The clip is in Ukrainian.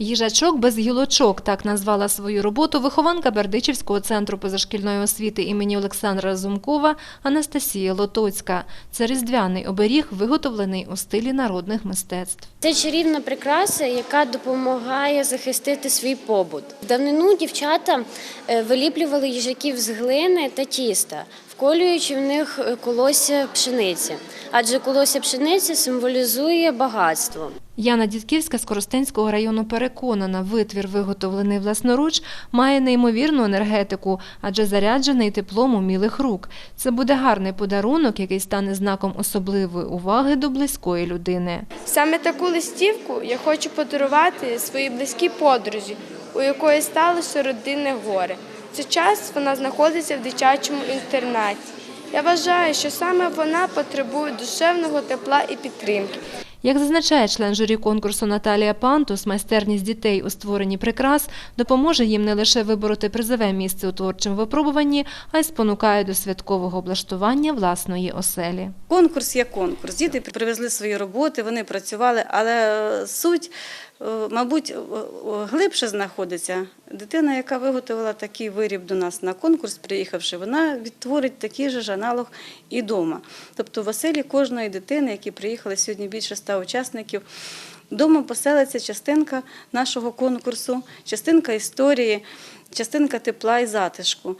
Їжачок без гілочок так назвала свою роботу вихованка Бердичівського центру позашкільної освіти імені Олександра Разумкова Анастасія Лотоцька. Це різдвяний оберіг, виготовлений у стилі народних мистецтв. Це чарівна прикраса, яка допомагає захистити свій побут. Давнину дівчата е, виліплювали їжаків з глини та тіста, вколюючи в них е, колосся пшениці, адже колосся пшениці символізує багатство. Яна Дідківська з Коростенського району переконана, витвір, виготовлений власноруч, має неймовірну енергетику, адже заряджений теплом умілих рук. Це буде гарний подарунок, який стане знаком особливої уваги до близької людини. Саме таку листівку я хочу подарувати своїй близькій подрузі, у якої сталося родинне горе. В цей час вона знаходиться в дитячому інтернаті. Я вважаю, що саме вона потребує душевного тепла і підтримки. Як зазначає член журі конкурсу Наталія Пантус, майстерність дітей у створенні прикрас допоможе їм не лише вибороти призове місце у творчому випробуванні, а й спонукає до святкового облаштування власної оселі. Конкурс є конкурс. Діти привезли свої роботи, вони працювали, але е, суть, е, мабуть, е, глибше знаходиться. Дитина, яка виготовила такий виріб до нас на конкурс, приїхавши, вона відтворить такий же ж аналог і вдома. Тобто в кожної дитини, які приїхали сьогодні більше ста учасників, Дома поселиться частинка нашого конкурсу, частинка історії, частинка тепла і затишку.